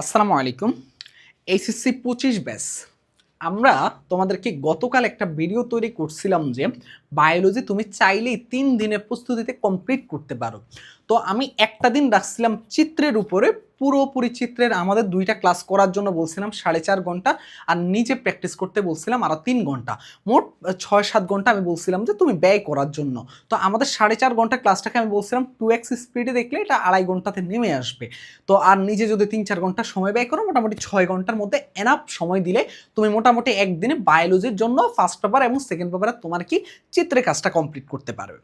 আসসালামু আলাইকুম। এইচএসসি পঁচিশ ব্যাস। আমরা তোমাদেরকে গতকাল একটা ভিডিও তৈরি করছিলাম যে বায়োলজি তুমি চাইলেই তিন দিনের প্রস্তুতিতে কমপ্লিট করতে পারো। তো আমি একটা দিন রাখছিলাম চিত্রের উপরে, পুরোপুরি চিত্রের আমাদের দুইটা ক্লাস করার জন্য বলছিলাম সাড়ে চার ঘণ্টা আর নিজে প্র্যাকটিস করতে বলছিলাম আরও তিন ঘণ্টা। মোট ছয় সাত ঘণ্টা আমি বলছিলাম যে তুমি ব্যয় করার জন্য। তো আমাদের সাড়ে চার ঘণ্টা ক্লাসটাকে আমি বলছিলাম টু এক্স স্পিডে দেখলে এটা আড়াই ঘন্টাতে নেমে আসবে। তো আর নিজে যদি তিন চার ঘণ্টা সময় ব্যয় করো, মোটামুটি ছয় ঘণ্টার মধ্যে এনাফ সময় দিলে তুমি মোটামুটি একদিনে বায়োলজির জন্য ফার্স্ট পেপার এবং সেকেন্ড পেপারে তোমার কি চিত্রের কাজটা কমপ্লিট করতে পারবে।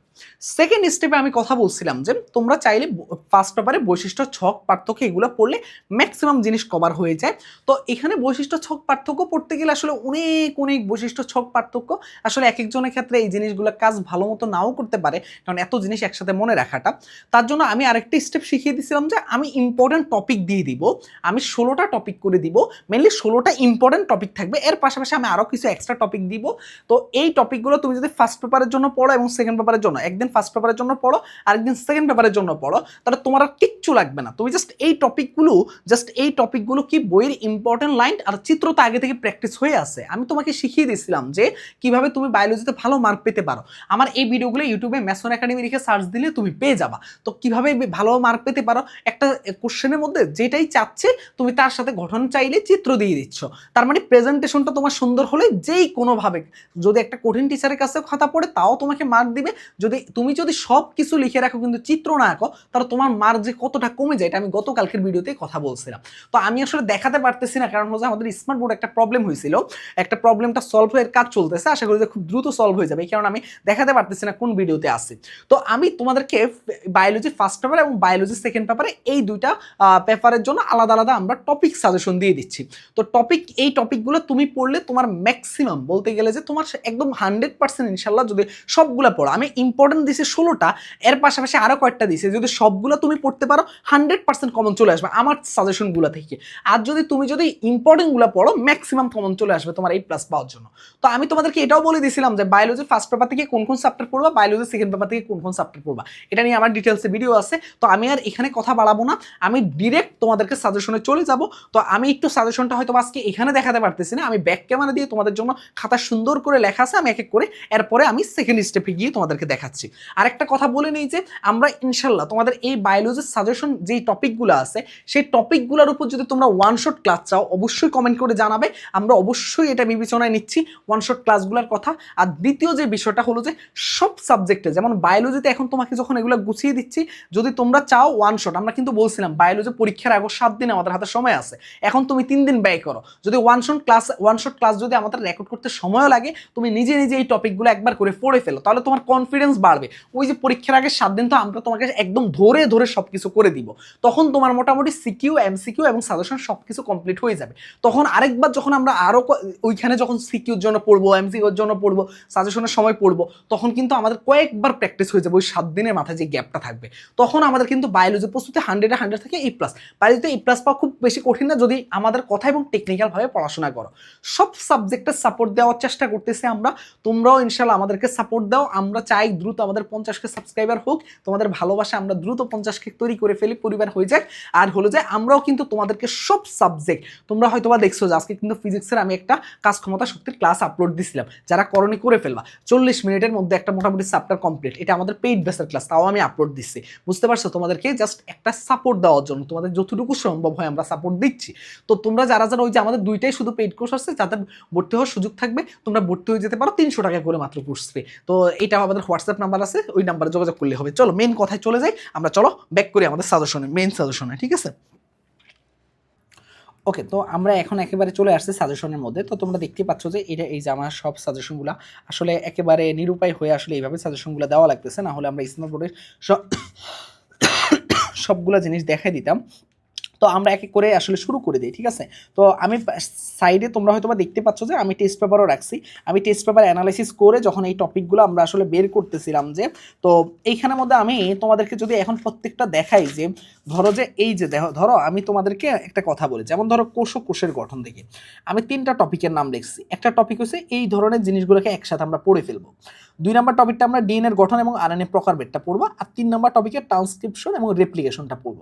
সেকেন্ড স্টেপে আমি কথা বলছিলাম যে তোমরা চাইলে ফার্স্ট পেপারে বৈশিষ্ট্য, ছক, পার্থক্য এগুলো পড়লে ম্যাক্সিমাম জিনিস কভার হয়ে যায়। তো এখানে বৈশিষ্ট্য, ছক, পার্থক্য পড়তে গেলে আসলে অনেক অনেক বৈশিষ্ট্য, ছক, পার্থক্য আসলে এক একজনের ক্ষেত্রে এই জিনিসগুলো কাজ ভালো মতো নাও করতে পারে, কারণ এত জিনিস একসাথে মনে রাখাটা। তার জন্য আমি আরেকটি স্টেপ শিখিয়ে দিয়েছিলাম যে আমি ইম্পর্টেন্ট টপিক দিয়ে দিব, আমি ষোলোটা টপিক করে দিব মেনলি ষোলোটা ইম্পর্টেন্ট টপিক থাকবে। এর পাশাপাশি আমি আরও কিছু এক্সট্রা টপিক দিব। তো এই টপিকগুলো তুমি যদি ফার্স্ট পেপারের জন্য পড়ো এবং সেকেন্ড পেপারের জন্য, একদিন ফার্স্ট পেপারের জন্য পড়ো, আরেকদিন সেকেন্ড পেপারের জন্য পড়ো, তাহলে তোমার আর কিচ্ছু লাগবে না। তুমি জাস্ট এই টপিকগুলো জাস্ট এই টপিকগুলো কি বইয়ের ইম্পর্টেন্ট লাইন আর চিত্র তো আগে থেকে প্র্যাকটিস হয়ে আছে। আমি তোমাকে শিখিয়ে দিয়েছিলাম যে কীভাবে তুমি বায়োলজিতে ভালো মার্ক পেতে পারো। আমার এই ভিডিওগুলো ইউটিউবে ম্যাসন একাডেমি লিখে সার্চ দিলে তুমি পেয়ে যাবা। তো কীভাবে ভালো মার্ক পেতে পারো? একটা কোশ্চেনের মধ্যে যেটাই চাচ্ছে, তুমি তার সাথে গঠন চাইলে চিত্র দিয়ে দিচ্ছ। তার মানে প্রেজেন্টেশনটা তোমার সুন্দর হলে যেই কোনোভাবে, যদি একটা কঠিন টিচারের কাছে খাতা পড়ে, তাও তোমাকে মার্ক দিবে। যদি, তুমি যদি সব কিছু লিখে রাখো, কিন্তু চিত্র না আঁকো তাহলে তোমার মার্ক যে কতটা কমে যায় এটা আমি গতকালকের ভিডিওতে কথা বলছিলাম। তো আমি আসলে দেখাতে পারতেছি না, কারণ হচ্ছে আমাদের স্মার্ট বোর্ড একটা প্রবলেম হয়েছিল। একটা প্রবলেমটা সলভ হয়ে কাজ চলতেছে, আশা করি যে খুব দ্রুত সলভ হয়ে যাবে কারণে আমি দেখাতে পারতেছি না কোন ভিডিওতে আসছে তো আমি তোমাদেরকে বায়োলজি ফার্স্ট পেপার এবং বায়োলজি সেকেন্ড পেপারে এই দুইটা পেপারের জন্য আলাদা আলাদা আমরা টপিক সাজেশন দিয়ে দিচ্ছি। তো টপিক এই টপিকগুলো তুমি পড়লে তোমার ম্যাক্সিমাম বলতে গেলে যে তোমার একদম হান্ড্রেড পার্সেন্ট ইনশাল্লাহ যদি সবগুলো পড়ো। আমি ইম্পর্টেন্ট দিছি ষোলোটা, এর পাশাপাশি আরও কয়েকটা দিছি যদি সবগুলো তুমি পড়তে পারো হান্ড্রেড পার্সেন্ট কমন চলে আসবে আমার সাজেশনগুলো থেকে। আর যদি তুমি যদি ইম্পর্টেন্টগুলো পড়ো ম্যাক্সিমাম কমন চলে আসবে তোমার এই প্লাস পাওয়ার জন্য। তো আমি তোমাদেরকে এটাও বলে দিয়েছিলাম যে বায়োলজি ফার্স্ট পেপার থেকে কোন কোন চ্যাপ্টার পড়বা বায়োলজি সেকেন্ড পেপার থেকে কোন কোন চ্যাপ্টার পড়বা। এটা নিয়ে আমার ডিটেলসে ভিডিও আছে। তো আমি আর এখানে কথা বাড়াবো না। আমি ডিরেক্ট তোমাদেরকে সাজেশনে চলে যাব। তো আমি একটু সাজেশনটা হয়তো আজকে এখানে দেখাতে পারতেছি না। আমি ব্যাক ক্যামেরা দিয়ে তোমাদের জন্য খাতা সুন্দর করে লেখা আছে, আমি এক এক করে। এরপরে আমি সেকেন্ড স্টেপে গিয়ে তোমাদেরকে দেখাচ্ছি। আর একটা কথা বলে নেই যে, আমরা ইনশাল্লাহ তোমাদের এই বায়োলজির সাজেশন যেই টপিকগুলো আছে, সেই টপিকগুলোর উপর যদি তোমরা ওয়ান শট ক্লাস চাও, অবশ্যই কমেন্ট করে জানাবে। আমরা অবশ্যই এটা বিবেচনায় নিচ্ছি ওয়ান শট ক্লাসগুলোর কথা। আর দ্বিতীয় যে বিষয়টা হলো যে, সব সাবজেক্টে যেমন বায়োলজিতে এখন তোমাকে যখন এগুলো গুছিয়ে দিচ্ছি, যদি তোমরা চাও ওয়ান শট আমরা কিন্তু বলছিলাম বায়োলজি পরীক্ষার আগে সাত দিন আমাদের হাতে সময় আছে। এখন তুমি তিন দিন ব্যয় করো। যদি one shot class one shot class যদি আমাদের রেকর্ড করতে সময়ও লাগে, তুমি নিজে নিজে এই টপিকগুলো একবার করে পড়ে ফেলো, তাহলে তোমার কনফিডেন্স বাড়বে। ওই যে পরীক্ষার আগে সাত দিন তো আমরা তোমাকে একদম ধরে ধরে সব কিছু করে দিব, তখন তোমার মোটামুটি সিকিউ এমসিকিউ এবং সাজেশন সব কিছু কমপ্লিট হয়ে যাবে। তখন আরেকবার যখন আমরা আরও ওইখানে যখন সিকিউর জন্য পড়ব এমসিকিউর জন্য পড়ব সাজেশনের সময় পড়ব, তখন কিন্তু আমাদের কয়েকবার প্র্যাকটিস হয়ে যাবে ওই সাত দিনের মাথায় যে গ্যাপটা থাকবে। তখন আমাদের কিন্তু বায়োলজি প্রস্তুতি হান্ড্রেডে হান্ড্রেড থেকে এই প্লাস বায়োলজিতে এই প্লাস পাওয়া খুব বেশি কঠিন না, যদি আমাদের কথা এবং টেকনিক্যালভাবে পড়াশোনা করো। সব সাবজেক্টের সাপোর্ট দেওয়ার চেষ্টা করতেছি আমরা। তোমরাও ইনশাল্লাহ আমাদেরকে সাপোর্ট দাও। আমরা চাই দ্রুত আমাদের পঞ্চাশকে সাবস্ক্রাইবার হোক, তোমাদের ভালোবাসা আমরা দ্রুত পঞ্চাশ কেক তৈরি করে ফেলি, পরিবার হয়ে যায় আর হলো যে আমরাও কিন্তু তোমাদেরকে সব সাবজেক্ট তোমরা হয়তো বা দেখছ যে আজকে কিন্তু ফিজিক্সের আমি একটা কাজ ক্ষমতা শক্তির ক্লাস আপলোড দিছিলাম। যারা করণী করে ফেলবা। চল্লিশ মিনিটের মধ্যে একটা মোটামুটি চ্যাপ্টার কমপ্লিট এটা আমাদের পেইড বেসের ক্লাস তাও আমি আপলোড দিচ্ছি বুঝতে পারছ? তোমাদেরকে জাস্ট একটা সাপোর্ট দেওয়ার জন্য, তোমাদের যতটুকু সম্ভব হয় আমরা সাপোর্ট দিচ্ছি। তো তোমরা যারা যারা ওই যে আমাদের দুইটাই শুধু পেইড কোর্স আসছে যাদের ভর্তি হওয়ার সুযোগ থাকবে, তোমরা ভর্তি হয়ে যেতে পারো, তিনশো টাকা করে মাত্র কোর্স ফি তো এটা আমাদের হোয়াটসঅ্যাপ নাম্বার আছে, ওই নাম্বারে যোগাযোগ করলে হবে। চলো মেন কথায় চলে যাই, আমরা চলো ব্যাক করি আমাদের সাজেশনে মেন সাজেশনে ঠিক আছে? ওকে তো আমরা এখন একেবারে চলে আসছি সাজেশনের মধ্যে। তো তোমরা দেখতে পাচ্ছ যে এটা এই যে আমার সব সাজেশনগুলো আসলে একেবারে নিরুপায় হয়ে আসলে এইভাবে সাজেশনগুলো দেওয়া লাগতেছে। না হলে আমরা বোর্ডের সব সবগুলো জিনিস দেখাই দিতাম। তো আমরা এক এক করে আসলে শুরু করে দিই, ঠিক আছে? তো আমি সাইডে তোমরা হয়তো দেখতে পাচ্ছ যে আমি টেস্ট পেপারও রাখছি। আমি টেস্ট পেপার অ্যানালাইসিস করে যখন এই টপিকগুলো আমরা আসলে বের করতেছিলাম যে, তো এইখানের মধ্যে আমি তোমাদেরকে যদি এখন প্রত্যেকটা দেখাই যে, ধরো যে এই যে দেখো ধরো আমি তোমাদেরকে একটা কথা বলি, যেমন ধরো কোষ ও কোষের গঠন থেকে আমি তিনটা টপিকের নাম লিখছি। একটা টপিক হচ্ছে এই ধরনের জিনিসগুলোকে একসাথে আমরা পড়ে ফেলব। দুই নম্বর টপিকটা আমরা ডিএনএ এর গঠন এবং আরএনএ প্রকারভেদটা পড়ব, আর তিন নম্বর টপিকে ট্রান্সক্রিপশন এবং রেপ্লিকেশনটা পড়ব।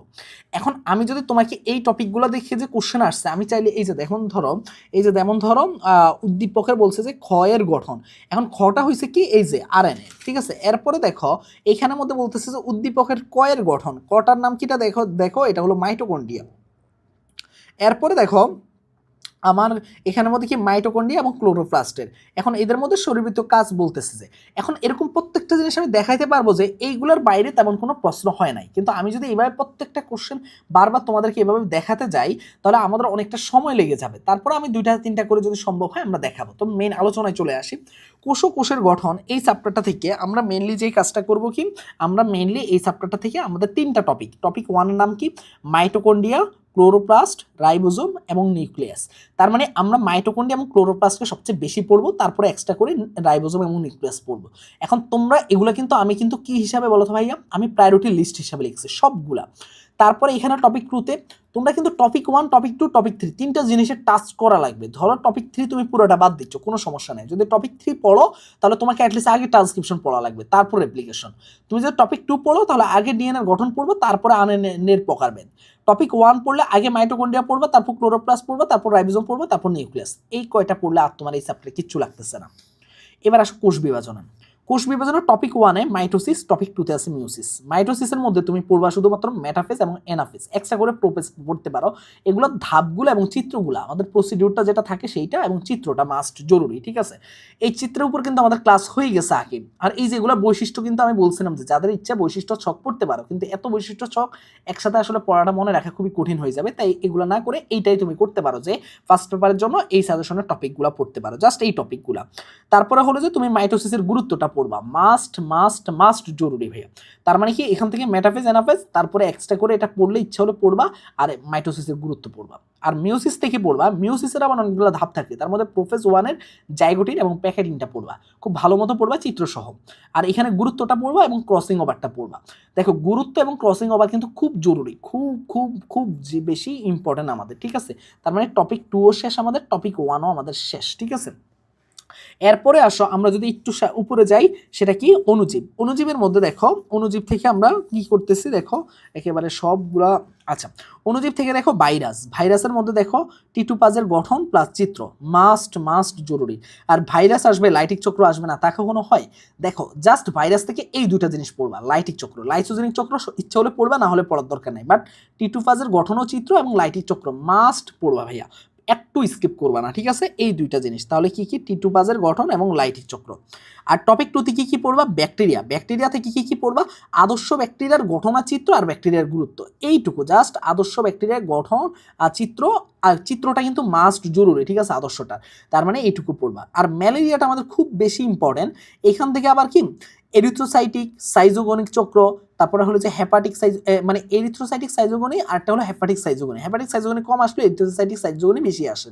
এখন আমি যদি তোমাকে এই টপিকগুলো দেখে যে কোশ্চেন আসছে, আমি চাইলে এই যে দেখুন, ধরো, এই যে যেমন ধরো উদ্দীপকের বলছে যে ক্ষয়ের গঠন। এখন খটা হয়েছে কি? এই যে আরএনএ ঠিক আছে? এরপরে দেখো, এখানের মধ্যে বলতেছে যে উদ্দীপকের কয়ের গঠন। কটার নাম কিটা দেখো দেখো, এটা হলো মাইটোকন্ড্রিয়া এরপরে দেখো আমার এখানের মধ্যে কি মাইটোকন্ড্রিয়া এবং ক্লোরোপ্লাস্টের এখন এদের মধ্যে শরীরবৃত্ত কাজ বলতেছে যে, এখন এরকম প্রত্যেকটা জিনিস আমি দেখাইতে পারব যে, এইগুলোর বাইরে তেমন কোনো প্রশ্ন হয় নাই। কিন্তু আমি যদি এইভাবে প্রত্যেকটা কোশ্চেন বারবার তোমাদেরকে এভাবে দেখাতে যাই, তাহলে আমাদের অনেকটা সময় লেগে যাবে। তারপর আমি দুইটা তিনটা করে যদি সম্ভব হয় আমরা দেখাবো। তো মেন আলোচনায় চলে আসি। কোষ ও কোষের গঠন, এই চ্যাপ্টারটা থেকে আমরা মেনলি যেই কাজটা করব কি, আমরা মেনলি এই চ্যাপ্টারটা থেকে আমাদের তিনটা টপিক টপিক ওয়ানের নাম কি? মাইটোকন্ড্রিয়া ক্লোরোপ্লাস্ট, রাইবোজোম এবং নিউক্লিয়াস। তার মানে আমরা মাইটোকন্ড্রিয়া এবং ক্লোরোপ্লাস্টকে সবচেয়ে বেশি পড়ব, তারপরে এক্সট্রা করে রাইবোজোম এবং নিউক্লিয়াস পড়ব। এখন তোমরা এগুলো কিন্তু আমি কিন্তু কি হিসাবে বলো তো ভাইয়া? আমি প্রায়োরিটি লিস্ট হিসাবে লিখছি, সবগুলা। তারপরে এখানে টপিক টুতে তোমরা কিন্তু topic one topic two topic three তিনটা জিনিসের টাচ করা লাগবে। ধরো টপিক থ্রি তুমি পুরোটা বাদ দিচ্ছ, কোনো সমস্যা নেই। যদি টপিক থ্রি পড়ো, তাহলে তোমাকে অ্যাটলিস্ট আগে ট্রান্সক্রিপশন পড়া লাগবে, তারপর অ্যাপ্লিকেশন তুমি যদি টপিক টু পড়ো, তাহলে আগে ডিএনএর গঠন পড়ব, তারপরে আনএনের প্রকারভেদ। টপিক ওয়ান পড়লে আগে মাইটোকন্ড্রিয়া পড়বে, তারপর ক্লোরোপ্লাস পড়বে, তারপর রাইবোজোম পড়বে, তারপর নিউক্লিয়াস এই কয়টা পড়লে আর তোমার এই চ্যাপ্টারে কিচ্ছু লাগতেছে না। এবার আসো কোষ বিভাজনে কোষ বিভাজনের টপিক ওয়ানে মাইটোসিস টপিক টুতে আছে মিউসিস মাইটোসিসের মধ্যে তুমি পড়বা শুধুমাত্র মেটাফেজ এবং এনাফেজ এক্সট্রা করে প্রোপেস পড়তে পারো। এগুলো ধাপগুলো এবং চিত্রগুলো, আমাদের প্রসিডিউরটা যেটা থাকে সেইটা এবং চিত্রটা মাস্ট জরুরি, ঠিক আছে? এই চিত্রের উপর কিন্তু আমাদের ক্লাস হয়ে গেছে আগে। আর এই যেগুলো বৈশিষ্ট্য কিন্তু আমি বলছিলাম যে যাদের ইচ্ছা বৈশিষ্ট্য ছক পড়তে পারো, কিন্তু এত বৈশিষ্ট্য ছক একসাথে আসলে পড়াটা মনে রাখা খুবই কঠিন হয়ে যাবে। তাই এগুলো না করে এইটাই তুমি করতে পারো যে ফার্স্ট পেপারের জন্য এই সাজেশনের টপিকগুলো পড়তে পারো জাস্ট এই টপিকগুলো তারপরে হলো যে তুমি মাইটোসিসের গুরুত্বটা পড়বা। মাস্ট মাস্ট মাস্ট জরুরি ভাইয়া। তার মানে কি, এখান থেকে মেটাফেজ এনাফেজ তারপরে এক্সট্রা করে এটা পড়লে ইচ্ছা হলে পড়বা আর মাইটোসিসের গুরুত্ব পড়বা। আর মিউসিস থেকে পড়বা মিউসিসের আবার অনেকগুলো ধাপ থাকে। তার মধ্যে প্রোফেস ওয়ানের জাইগোটিন এবং প্যাকেটিংটা পড়বা। খুব ভালো মতো পড়বা, চিত্রসহ। আর এখানে গুরুত্বটা পড়বা এবং ক্রসিং ওভারটা পড়বা। দেখো, গুরুত্ব এবং ক্রসিং ওভার কিন্তু খুব জরুরি। খুব খুব খুব যে বেশি ইম্পর্টেন্ট আমাদের, ঠিক আছে? তার মানে টপিক টুও শেষ আমাদের টপিক ওয়ানও আমাদের শেষ, ঠিক আছে? এরপরে আসো, আমরা যদি একটু উপরে যাই, সেটা কি? অনুজীব অনুজীবের মধ্যে দেখো অনুজীব থেকে আমরা কি করতেছি? দেখো, একেবারে সবগুলা আচ্ছা অনুজীব থেকে দেখো ভাইরাস। ভাইরাসের মধ্যে দেখো, টিটুপাজের গঠন প্লাস চিত্র। মাস্ট মাস্ট জরুরি। আর ভাইরাস আসবে, লাইটিক চক্র আসবে না, তা কখনো হয়? দেখো জাস্ট ভাইরাস থেকে এই দুটা জিনিস পড়বা, লাইটিক চক্র। লাইসোজেনিক চক্র ইচ্ছা হলে পড়বা, না হলে পড়ার দরকার নেই। বাট টিটুফাজের গঠন ও চিত্র এবং লাইটিক চক্র মাস্ট পড়বা ভাইয়া। একটু স্কিপ করবে না, ঠিক আছে? এই দুইটা জিনিস। তাহলে কি কি? টিটুপাজের গঠন এবং লাইটিক চক্র। আর টপিক টুতে কি কি পড়বা? ব্যাকটেরিয়া ব্যাকটেরিয়া থেকে কি কি পড়বা? আদর্শ ব্যাকটেরিয়ার গঠন আর চিত্র আর ব্যাকটেরিয়ার গুরুত্ব। এইটুকু জাস্ট আদর্শ ব্যাকটেরিয়ার গঠন আর চিত্র, আর চিত্রটা কিন্তু মাস্ট জরুরি, ঠিক আছে? আদর্শটা তার মানে এইটুকু পড়বা। আর ম্যালেরিয়াটা আমাদের খুব বেশি ইম্পর্টেন্ট এখান থেকে আবার কি? এরিথ্রোসাইটিক সাইজোগনিক চক্র, তারপরে হলো যে হেপাটিক সাইজ মানে এরিথ্রোসাইটিক সাইজোগনি আরটা হলো হেপাটিক সাইজোগনি হেপাটিক সাইজোগনি কম আসলে এরিথ্রোসাইটিক সাইজোগনি বেশি আসে।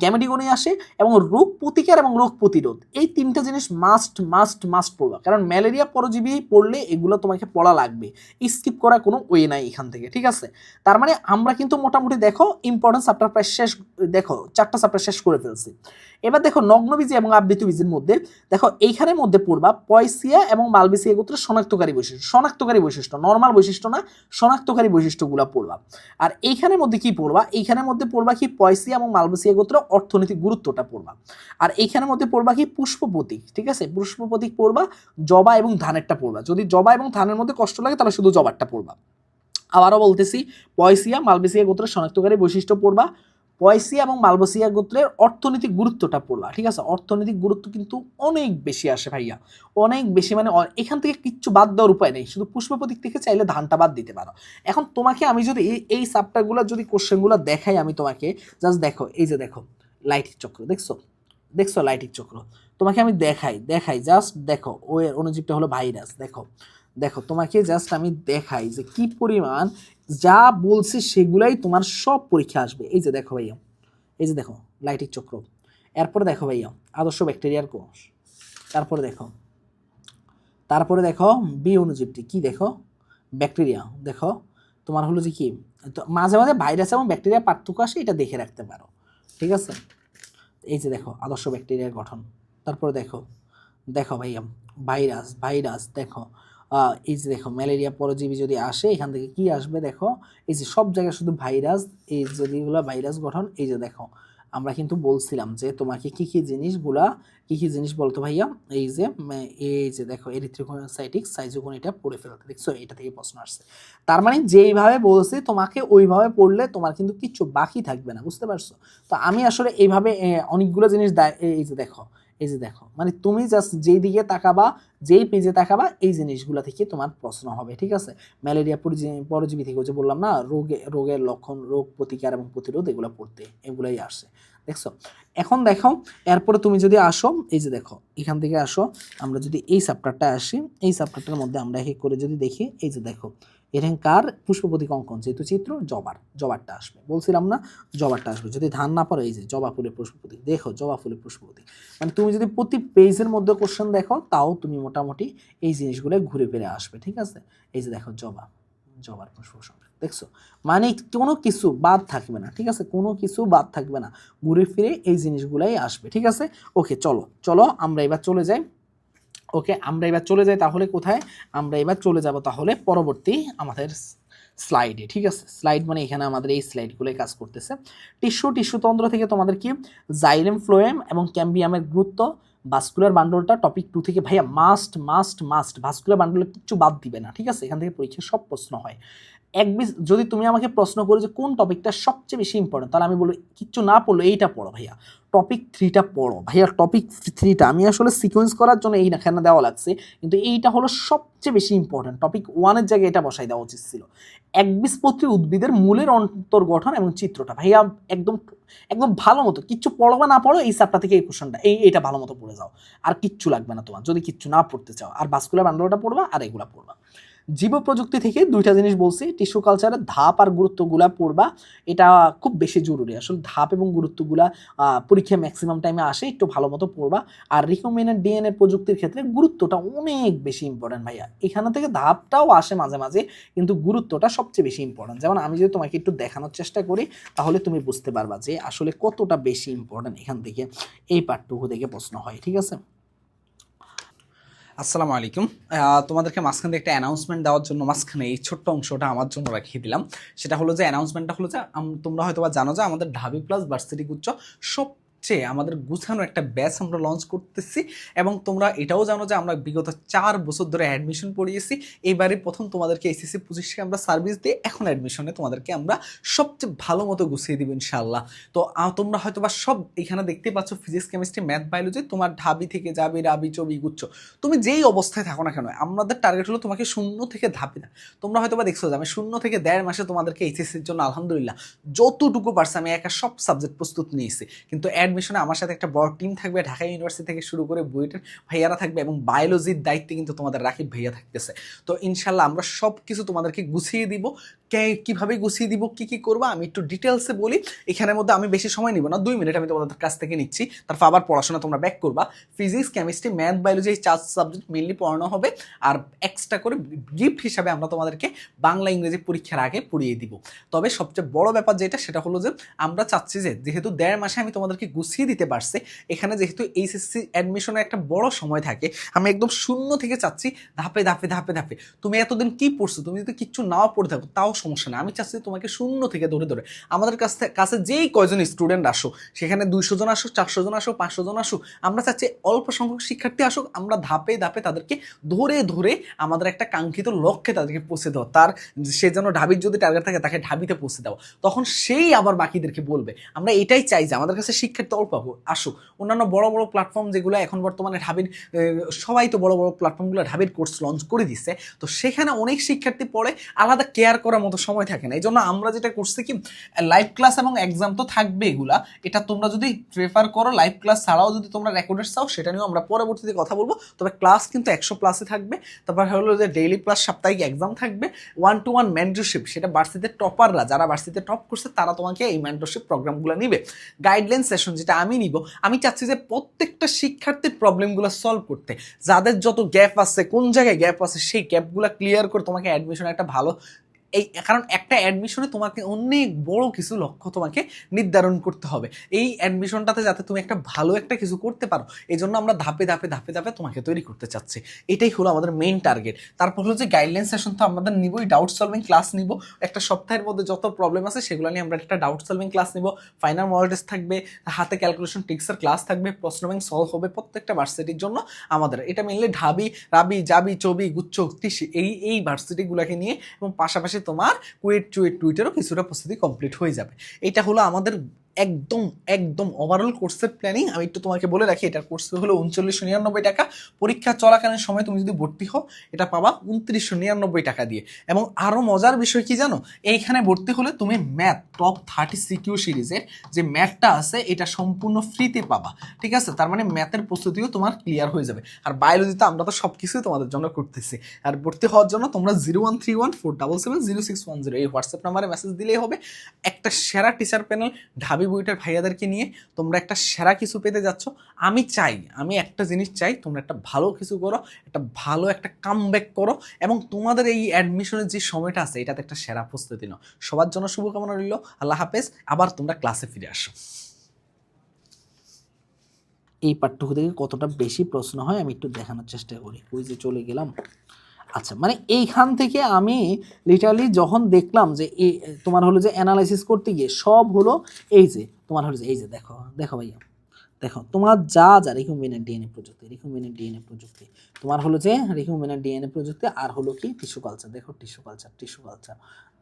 গ্যামেটিগনি আসে এবং রোগ প্রতিকার এবং রোগ প্রতিরোধ। এই তিনটা জিনিস মাস্ট মাস্ট মাস্ট পড়বা। কারণ ম্যালেরিয়া পরজীবী পড়লে এগুলো তোমাকে পড়া লাগবে। স্কিপ করার কোনো ওয়ে নাই এখান থেকে, ঠিক আছে? তার মানে আমরা কিন্তু মোটামুটি দেখো ইম্পর্টেন্স চ্যাপ্টার প্রায় শেষ, দেখো, চারটা চ্যাপ্টার শেষ করে ফেলছি। এবার দেখো নগ্নবীজি এবং আবৃত বীজের মধ্যে, দেখো এইখানের মধ্যে পড়বা পয়সিয়া এবং মালবেসিয়া গোত্রের শনাক্তকারী বৈশিষ্ট্য শনাক্তকারী বৈশিষ্ট্য নর্মাল বৈশিষ্ট্য না, শনাক্তকারী বৈশিষ্ট্যগুলো পড়বা আর এইখানের মধ্যে কি পড়বা এইখানের মধ্যে পড়বা কি পয়সিয়া এবং মালবেসিয়া গোত্র অর্থনৈতিক গুরুত্বটা পড়বা আর এইখানের মধ্যে পড়বা কি পুষ্প ঠিক আছে? পুষ্প পড়বা জবা এবং ধানেরটা পড়বা যদি জবা এবং ধানের মধ্যে কষ্ট লাগে, তাহলে শুধু জবারটা পড়বা আবারও বলতেছি, পয়সিয়া, মালবেসিয়া গোত্রের শনাক্তকারী বৈশিষ্ট্য পড়বা পয়সিয়া এবং মালবেসিয়া গোত্রের অর্থনৈতিক গুরুত্বটা পড়বা ঠিক আছে? অর্থনৈতিক গুরুত্ব কিন্তু অনেক বেশি আসে ভাইয়া। অনেক বেশি মানে এখান থেকে কিচ্ছু বাদ দেওয়ার উপায় নেই। শুধু পুষ্প থেকে চাইলে ধানটা বাদ দিতে পারো। এখন তোমাকে আমি যদি এই সাবটাগুলো যদি কোশ্চেনগুলো দেখাই আমি তোমাকে জাস্ট দেখো, এই যে দেখো লাইটিক চক্র, দেখছ? দেখছ লাইটিক চক্র? তোমাকে আমি দেখাই দেখাই জাস্ট দেখো ও এর অনুজীবটা হলো ভাইরাস দেখো। দেখো, তোমাকে জাস্ট আমি দেখাই যে কি পরিমাণ যা বলছি সেগুলাই তোমার সব পরীক্ষা আসবে। এই যে দেখো ভাইয়া, এই যে দেখো, লাইটিক চক্র। এরপরে দেখো ভাইয়া, আদর্শ ব্যাকটেরিয়ার কোষ। তারপরে দেখো তারপরে দেখো বি অনুজীবটি। কি দেখো? ব্যাকটেরিয়া। দেখো, তোমার হলো যে কি মাঝে মাঝে ভাইরাস এবং ব্যাকটেরিয়া পার্থক্য আসে, এটা দেখে রাখতে পারো। ঠিক আছে? এই যে দেখো, আদর্শ ব্যাকটেরিয়ার গঠন। তারপরে দেখো দেখো ভাইয়া, ভাইরাস ভাইরাস, দেখো। এই যে দেখো, ম্যালেরিয়া পরজীবী যদি আসে, এখান থেকে কি আসবে দেখো? এই যে সব জায়গায় শুধু ভাইরাস, এই যেগুলো ভাইরাস গঠন, এই যে দেখো, আমরা কিন্তু বলছিলাম যে তোমাকে কি কি জিনিসগুলা, কি কি জিনিস বলতো ভাইয়া? এই যে এই যে দেখো এরিথ্রোসাইটিক সাইজোকোন এটা পড়ে ফেলতে, দেখছ? এটা থেকে প্রশ্ন আসছে। তার মানে যেইভাবে বলছি, তোমাকে ওইভাবে পড়লে তোমার কিন্তু কিচ্ছু বাকি থাকবে না, বুঝতে পারছ? তো আমি আসলে এইভাবে অনেকগুলো জিনিস এই যে দেখো এই যে দেখো মানে তুমি জাস্ট যেই দিকে তাকাবা, যেই পেজে তাকাবা, এই জিনিসগুলো থেকে তোমার প্রশ্ন হবে, ঠিক আছে? ম্যালেরিয়া পরিজী- পরজীবী থেকে যে বললাম না, রোগে, রোগের লক্ষণ, রোগ প্রতিকার এবং প্রতিরোধ, এগুলো পড়তে, এগুলাই আসে, দেখছ? এখন দেখো, এরপরে তুমি যদি আসো, এই যে দেখো, এখান থেকে আসো, আমরা যদি এই চ্যাপ্টারটা আসি, এই চ্যাপ্টারটার মধ্যে আমরা এক করে যদি দেখি, এই যে দেখো এখানকার পুষ্পপতি কঙ্কন, যেহেতু চিত্র, জবার, জবারটা আসবে। বলছিলাম না জবারটা আসবে, যদি ধান না পারো এই যে জবা ফুলের পুষ্পপতি দেখো জবা ফুলের পুষ্পপতি মানে তুমি যদি প্রতি পেজের মধ্যে কোশ্চেন দেখো, তাও তুমি মোটামুটি এই জিনিসগুলো ঘুরে ফিরে আসবে, ঠিক আছে? এই যে দেখো জবা, জবার পুষ্প দেখছ? মানে কোনো কিছু বাদ থাকবে না, ঠিক আছে? কোনো কিছু বাদ থাকবে না, ঘুরে ফিরে এই জিনিসগুলাই আসবে, ঠিক আছে? ওকে চলো চলো, আমরা এবার চলে যাই। ওকে আমরা এবার চলে যাই তাহলে কোথায়? আমরা এবার চলে যাব তাহলে পরবর্তী আমাদের স্লাইডে ঠিক আছে? স্লাইড মানে এখানে আমাদের এই স্লাইডগুলোই কাজ করতেছে। টিস্যু টিস্যু টিস্যুতন্ত্র থেকে তোমাদের কি? জাইলেম ফ্লোয়েম এবং ক্যাম্বিয়ামের গুরুত্ব ভাস্কুলার বান্ডলটা টপিক টু থেকে ভাইয়া মাস্ট মাস্ট মাস্ট ভাস্কুলার বান্ডলে কিচ্ছু বাদ দিবে না, ঠিক আছে? এখান থেকে পরীক্ষায় সব প্রশ্ন হয়। এক যদি তুমি আমাকে প্রশ্ন করো যে কোন টপিকটা সবচেয়ে বেশি ইম্পর্টেন্ট তাহলে আমি বলব কিচ্ছু না পড়ল এইটা পড়ো ভাইয়া। টপিক থ্রিটা পড়ো। ভাইয়া টপিক থ্রিটা আমি আসলে সিকোয়েন্স করার জন্য এই এখানে দেওয়া লাগছে, কিন্তু এইটা হলো সবচেয়ে বেশি ইম্পর্টেন্ট টপিক ওয়ানের জায়গায় এটা বসাই দেওয়া উচিত ছিল। একবীজপত্রী উদ্ভিদের মূলের অন্তর্গঠন এবং চিত্রটা। ভাইয়া, একদম একদম ভালো মতো, কিচ্ছু পড়ো বা না পড়ো, এই চ্যাপ্টার থেকে এই কোশ্চেনটা এই এটা ভালো মতো পড়ে যাও। আর কিচ্ছু লাগবে না তোমার, যদি কিচ্ছু না পড়তে চাও। আর ভাস্কুলার বান্ডলটা পড়বা, আর এগুলা পড়বা। জীব প্রযুক্তি থেকে দুইটা জিনিস বলছি টিস্যু কালচারের ধাপ আর গুরুত্বগুলা পড়বা, এটা খুব বেশি জরুরি। আসলে ধাপ এবং গুরুত্বগুলা পরীক্ষা ম্যাক্সিমাম টাইমে আসে, একটু ভালো মতো পড়বা। আর রিকমেন্ডেড ডিএনএ প্রযুক্তির ক্ষেত্রে গুরুত্বটা অনেক বেশি ইম্পর্টেন্ট ভাইয়া। এখানে থেকে ধাপটাও আসে মাঝে মাঝে, কিন্তু গুরুত্বটা সবচেয়ে বেশি ইম্পর্টেন্ট যেমন আমি যদি তোমাকে একটু দেখানোর চেষ্টা করি, তাহলে তুমি বুঝতে পারবা যে আসলে কতটা বেশি ইম্পর্টেন্ট এখান থেকে এই পার্টটুকু থেকে প্রশ্ন হয়, ঠিক আছে? আসসালামু আলাইকুম। তোমাদেরকে মাঝখান একটা অ্যানাউন্সমেন্ট দেওয়ার জন্য, মাঝখানে এই ছোট্ট অংশটা আমার জন্য রাখিয়ে দিলাম। সেটা হলো যে অ্যানাউন্সমেন্টটা হলো যে তোমরা হয়তো বা জানো যে, আমাদের ঢাবি প্লাস ভার্সিটি গুচ্ছ সবচেয়ে আমাদের গুছানো একটা ব্যাচ আমরা লঞ্চ করতেছি এবং তোমরা এটাও জানো যে আমরা বিগত চার বছর ধরে অ্যাডমিশন পড়িয়েছি। এবারে প্রথম তোমাদেরকে এসএসসি পঁচিশকে আমরা সার্ভিস দিয়ে এখন অ্যাডমিশনে তোমাদেরকে আমরা সবচেয়ে ভালো মতো গুছিয়ে দিব ইনশাল্লাহ তো তোমরা হয়তো বা সব এখানে দেখতে পাচ্ছ ফিজিক্স কেমিস্ট্রি ম্যাথ বায়োলজি তোমার ঢাবি থেকে যাবে, রাবি, চবি, গুচ্ছ। তুমি যেই অবস্থায় থাকো না কেন, আমাদের টার্গেট হলো তোমাকে শূন্য থেকে ধাপে না তোমরা হয়তো বা দেখছ যে আমি শূন্য থেকে দেড় মাসে তোমাদেরকে এইচএসসির জন্য আলহামদুলিল্লাহ যতটুকু পারছে আমি একা সব সাবজেক্ট প্রস্তুত নিয়েছি। কিন্তু অ্যাডমিশনে আমার সাথে একটা বড় টিম থাকবে, ঢাকা ইউনিভার্সিটি থেকে শুরু করে বুয়েটের ভাইয়ারা থাকবে এবং বায়োলজির দায়িত্বে কিন্তু তোমাদের রাকিব ভাইয়া থাকতেছে। তো ইনশাল্লাহ আমরা সব কিছু তোমাদেরকে গুছিয়ে দিব। কে কীভাবে গুছিয়ে দিব, কি কি করব, আমি একটু ডিটেলসে বলি। এখানের মধ্যে আমি বেশি সময় নিব না, দুই মিনিট আমি তোমাদের কাছ থেকে নিচ্ছি। তারপর আবার পড়াশোনা তোমরা ব্যাক করবা। ফিজিক্স কেমিস্ট্রি ম্যাথ বায়োলজি এই চার সাবজেক্ট মেনলি পড়ানো হবে। আর এক্সট্রা করে গিফট হিসাবে আমরা তোমাদেরকে বাংলা, ইংরেজি পরীক্ষার আগে পড়িয়ে দিব। তবে সবচেয়ে বড় ব্যাপার যেটা, সেটা হলো যে আমরা চাচ্ছি যে, যেহেতু দেড় মাসে আমি তোমাদেরকে গুছিয়ে দিতে পারছে। এখানে যেহেতু এইচএসসি অ্যাডমিশনের একটা বড় সময় থাকে, আমি একদম শূন্য থেকে চাচ্ছি ধাপে ধাপে ধাপে ধাপে। তুমি এতদিন কি পড়ছো? তুমি যদি কিচ্ছু নাও পড়ে থাকো, তাও সমস্যা না আমি চাচ্ছি তোমাকে শূন্য থেকে ধরে ধরে। আমাদের কাছ থেকে কাছে যেই কয়জন স্টুডেন্ট আসো সেখানে দুইশো জন আসো চারশো জন আসো পাঁচশো জন আসো আমরা চাচ্ছি অল্প সংখ্যক শিক্ষার্থী আসুক, আমরা ধাপে ধাপে তাদেরকে ধরে ধরে আমাদের একটা কাঙ্ক্ষিত লক্ষ্যে তাদেরকে পৌঁছে দেওয়া। তার, সে যেন ঢাবির যদি টার্গেট থাকে, তাকে ঢাবিতে পৌঁছে দেওয়া। তখন সেই আবার বাকিদেরকে বলবে। আমরা এটাই চাই যে আমাদের কাছে শিক্ষার্থী অল্প হোক, আসুক। অন্যান্য বড় বড় প্ল্যাটফর্ম যেগুলো এখন বর্তমানে ঢাবির সবাই তো বড় বড় প্ল্যাটফর্মগুলো ঢাবির কোর্স লঞ্চ করে দিচ্ছে তো সেখানে অনেক শিক্ষার্থী পড়ে আলাদা কেয়ার করার মতো সময় থাকে না। এই জন্য আমরা যেটা করছি কি লাইভ ক্লাস এবং এক্সাম তো থাকবে এগুলা। এটা তোমরা যদি প্রেফার করো লাইভ ক্লাস ছাড়াও যদি তোমরা রেকর্ডেড চাও সেটা নিয়েও আমরা পরবর্তীতে কথা বলব। তবে ক্লাস কিন্তু একশো প্লাসে থাকবে। তারপর হলো যে ডেইলি প্লাস সাপ্তাহিক এক্সাম থাকবে। ওয়ান টু ওয়ান মেন্টরশিপ সেটা ভার্সিতে টপাররা যারা ভার্সিতে টপ করছে তারা তোমাকে এই মেন্টরশিপ প্রোগ্রামগুলো নিবে। গাইডলাইন সেশন যেটা আমি নিব, আমি চাচ্ছি যে প্রত্যেকটা শিক্ষার্থীর প্রবলেমগুলো সলভ করতে। যাদের যত গ্যাপ আছে, কোন জায়গায় গ্যাপ আছে, সেই গ্যাপগুলো ক্লিয়ার করে তোমাকে অ্যাডমিশন একটা ভালো এই, কারণ একটা অ্যাডমিশনে তোমাকে অনেক বড় কিছু লক্ষ্য তোমাকে নির্ধারণ করতে হবে। এই অ্যাডমিশনটাতে যাতে তুমি একটা ভালো একটা কিছু করতে পারো এই জন্য আমরা ধাপে ধাপে ধাপে ধাপে তোমাকে তৈরি করতে চাচ্ছি। এটাই হলো আমাদের মেন টার্গেট তারপর হলো যে গাইডলাইন সেশন তো আমাদের নিবই ডাউট সলভিং ক্লাস নিব। একটা সপ্তাহের মধ্যে যত প্রবলেম আছে সেগুলো নিয়ে আমরা একটা ডাউট সলভিং ক্লাস নিব। ফাইনাল মডেল টেস্ট থাকবে, হাতে ক্যালকুলেশন টিক্সের ক্লাস থাকবে, প্রশ্ন ব্যাংক সলভ হবে প্রত্যেকটা ভার্সিটির জন্য আমাদের। এটা মেনলি ঢাবি, রাবি, জাবি, চবি, গুচ্ছ, তিসি, এই এই ভার্সিটিগুলোকে নিয়ে এবং পাশাপাশি তোমার কুইট টুইট টুইটেরও কিছুটা প্রস্তুতি কমপ্লিট হয়ে যাবে। এটা হলো আমাদের একদম একদম ওভারঅল কোর্সের প্ল্যানিং আমি একটু তোমাকে বলে রাখি, এটা কোর্স হলো উনচল্লিশশো নিরানব্বই টাকা। পরীক্ষা চলাকালীন সময় তুমি যদি ভর্তি হও, এটা পাবা উনত্রিশশো নিরানব্বই টাকা দিয়ে। এবং আরও মজার বিষয় কি জানো? এইখানে ভর্তি হলে তুমি ম্যাথ টপ থার্টি সিকিউ সিরিজের যে ম্যাথটা আছে, এটা সম্পূর্ণ ফ্রিতে পাবা। ঠিক আছে? তার মানে ম্যাথের প্রস্তুতিও তোমার ক্লিয়ার হয়ে যাবে। আর বায়োলজিতে আমরা তো সব কিছুই তোমাদের জন্য করতেছি। আর ভর্তি হওয়ার জন্য তোমরা zero one three one four double seven zero six one zero এই হোয়াটসঅ্যাপ নাম্বারে মেসেজ দিলেই হবে। একটা সেরা টিচার প্যানেল ঢাবি বইটার ভাইয়াদেরকে নিয়ে তোমরা একটা সেরা কিছু পেতে যাচ্ছ। আমি চাই, আমি একটা জিনিস চাই, তোমরা একটা ভালো কিছু করো, একটা ভালো একটা কাম করো এবং তোমাদের এই অ্যাডমিশনের যে সময়টা আছে, এটাতে একটা সেরা প্রস্তুতি নাও। সবার জন্য শুভকামনা রইল, আল্লাহ হাফেজ, আবার তোমরা ক্লাসে ফিরে আসো। এই পাঠ্যক্রম থেকে কতটা বেশি প্রশ্ন হয় আমি একটু দেখানোর চেষ্টা করি। ওই যে চলে গেলাম। আচ্ছা মানে এইখান থেকে আমি লিটারালি যখন দেখলাম যে এই তোমার হলো যে অ্যানালাইসিস করতে গিয়ে সব হলো এই যে, তোমার হলো যে, এই যে দেখো দেখো ভাইয়া, দেখো, তোমার যা যা রিকম্বিনেন্ট ডিএনএ প্রযুক্তি রিকম্বিনেন্ট ডিএনএ প্রযুক্তি, তোমার হলো যে রিকম্বিনেন্ট ডিএনএ প্রযুক্তি আর হলো কি টিস্যু কালচার দেখো টিস্যু কালচার টিস্যু কালচার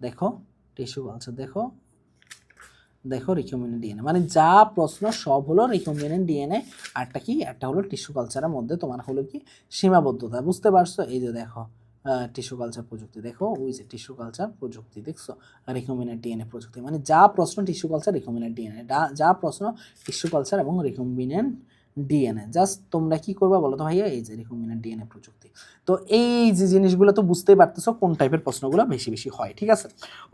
দেখো টিস্যু কালচার দেখো দেখো রিকম্বিনেন্ট ডিএনএ মানে যা প্রশ্ন সব হলো রিকম্বিনেন্ট ডিএনএ আরটা কি, একটা হলো টিস্যু কালচারের মধ্যে তোমার হলো কি সীমাবদ্ধতা, বুঝতে পারছ? এই যে দেখো টিস্যু কালচার প্রযুক্তি। দেখো উইজ যে টিস্যু কালচার প্রযুক্তি, দেখছ? রিকম্বিনেন্ট ডিএনএ প্রযুক্তি। মানে যা প্রশ্ন টিস্যু কালচার রিকম্বিনেন্ট ডিএনএ যা প্রশ্ন টিস্যু কালচার এবং রিকম্বিনেন্ট ডিএনএ জাস্ট তোমরা কি করবা বলো তো ভাইয়া? এই যে রিকম্বিনেন্ট ডিএনএ প্রযুক্তি। তো এই যে জিনিসগুলো তো বুঝতেই পারতেছো কোন টাইপের প্রশ্নগুলো বেশি বেশি হয়, ঠিক আছে?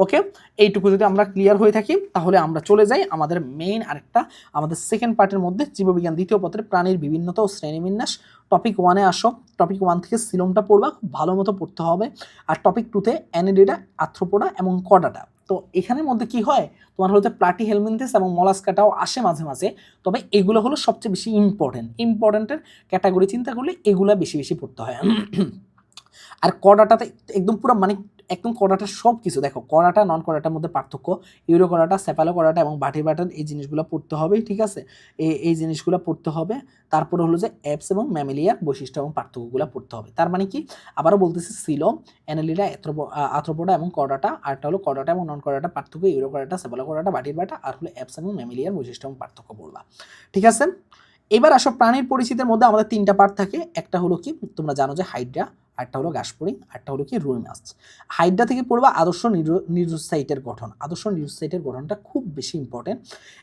ওকে এইটুকু যদি আমরা ক্লিয়ার হয়ে থাকি, তাহলে আমরা চলে যাই আমাদের মেইন আরেকটা, আমাদের সেকেন্ড পার্টের মধ্যে, জীববিজ্ঞান দ্বিতীয় পত্রের প্রাণীর বিভিন্নতা ও শ্রেণীবিন্যাস। টপিক ওয়ানে আসো। টপিক ওয়ান থেকে সিলোমটা পড়বা, খুব ভালো মতো পড়তে হবে। আর টপিক টুতে অ্যানিডেটা আর্থ্রোপোডা এবং কডাটা তো এখানের মধ্যে কি হয়? তোমার হলো যে প্লাটি হেলমিনথেস এবং মলাস্কাটাও আসে মাঝে মাঝে, তবে এগুলো হলো সবচেয়ে বেশি ইম্পর্টেন্ট ইম্পর্টেন্টের ক্যাটাগরি চিন্তা করলে এগুলো বেশি বেশি পড়তে হয়। আর কডাটাতে একদম পুরো মানে একদম কড়াটা সব কিছু দেখো, কড়াটা নন কড়াটার মধ্যে পার্থক্য ইউরো কড়াটা সেপালো কড়াটা এবং বাটি বাটার, এই জিনিসগুলো পড়তে হবে ঠিক আছে? এই এই জিনিসগুলো পড়তে হবে, তারপরে হলো যে অ্যাপস এবং ম্যামেলিয়ার বৈশিষ্ট্য এবং পার্থক্যগুলো পড়তে হবে। তার মানে কি? আবারও বলতেছি, সিলো অ্যানালিরা আথ্রোপোডা এবং কড়াটা আরটা হলো কড়াটা এবং নন কড়াটা পার্থক্য ইউরো কড়াটা সেপালো কড়াটা বাটির বাটা, আর হলো অ্যাপস এবং ম্যামেলিয়ার বৈশিষ্ট্য এবং পার্থক্য পড়বা। ঠিক আছে? এবার আসো প্রাণীর পরিচিতির মধ্যে আমাদের তিনটা পার্ট থাকে, একটা হলো কি? তোমরা জানো যে হাইড্রা আরটা হলো গাছপড়ি আরটা হলো কি রুই মাছ। হাইড্রা থেকে পড়বা আদর্শ নিউরোসাইটের গঠন। আদর্শ নিউরোসাইটের গঠনটা খুব বেশি ইম্পর্টেন্ট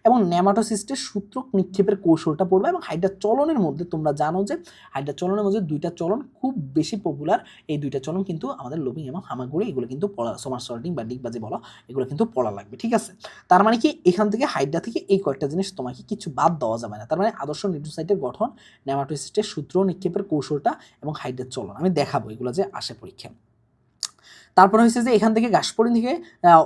এবং নেমাটোসিস্টের সূত্র নিক্ষেপের কৌশলটা পড়বা এবং হাইড্রা চলনের মধ্যে তোমরা জানো যে হাইড্রা চলনের মধ্যে দুইটা চলন খুব বেশি পপুলার এই দুইটা চলন কিন্তু আমাদের লোভিং এবং হামাগুড়ি, এগুলো কিন্তু পড়া, সমার সল্টিং বা ডিগবাজি বলা, এগুলো কিন্তু পড়া লাগবে, ঠিক আছে? তার মানে কি এখান থেকে হাইড্রা থেকে এই কয়েকটা জিনিস তোমাকে কিছু বাদ দেওয়া যাবে না। তার মানে আদর্শ নিউরোসাইটের গঠন ন্যামাটোসিস্টের সূত্র নিক্ষেপের কৌশলটা এবং হাইড্রার চলন। আমি দেখাবো। এগুলো যে আসে পরীক্ষা তারপর হয়েছে যে এখান থেকে ঘাসপড়ি থেকে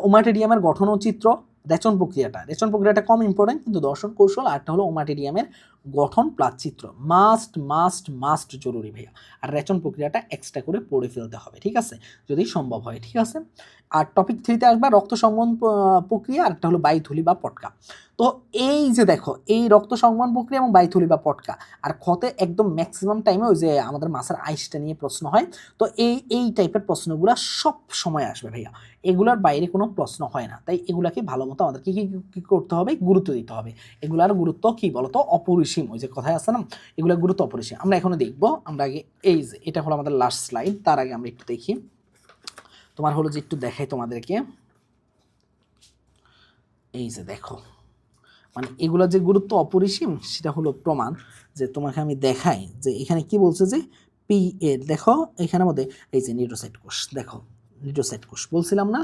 ওমাটেডিয়ামের গঠন ও চিত্র, রেচন প্রক্রিয়াটা। রেচন প্রক্রিয়াটা কম ইম্পর্টেন্ট কিন্তু দর্শন কৌশল আরটা হলো ওমাটেরিয়ামের গঠন প্লাস চিত্র মাস্ট মাস্ট মাস্ট জরুরি ভাইয়া। আর রেচন প্রক্রিয়াটা এক্সট্রা করে পড়ে ফেলতে হবে, ঠিক আছে? যদি সম্ভব হয়, ঠিক আছে? আর টপিক থ্রিতে আসবে, রক্ত সংবহন প্রক্রিয়া, আর একটা হলো বাইথুলি বা পটকা। তো এই যে দেখো, এই রক্ত সংবহন প্রক্রিয়া এবং বাইথুলি বা পটকা, আর ক্ষতে একদম ম্যাক্সিমাম টাইমে ওই যে আমাদের মাছের আইসটা নিয়ে প্রশ্ন হয়, তো এই এই টাইপের প্রশ্নগুলো সব সময় আসবে ভাইয়া। এগুলোর বাইরে কোনো প্রশ্ন হয় না। তাই এগুলাকে ভালো মতো আমাদেরকে কী কী করতে হবে? গুরুত্ব দিতে হবে। এগুলার গুরুত্ব কী বলতো? অপরিসীম। ওই যে কথায় আছে না এগুলোর গুরুত্ব অপরিসীম। আমরা এখনও দেখব, আমরা আগে এই যে, এটা হলো আমাদের লাস্ট স্লাইড তার আগে আমরা একটু দেখি। তোমার হলো যে একটু দেখাই তোমাদেরকে। এই যে দেখো মানে এগুলোর যে গুরুত্ব অপরিসীম, সেটা হলো প্রমাণ যে তোমাকে আমি দেখাই যে এখানে কি বলছে যে পি এর, দেখো, এখানের মধ্যে এই যে নিউরোসাইট কোষ, দেখো। নিউরোসাইট কোষ বলছিলাম না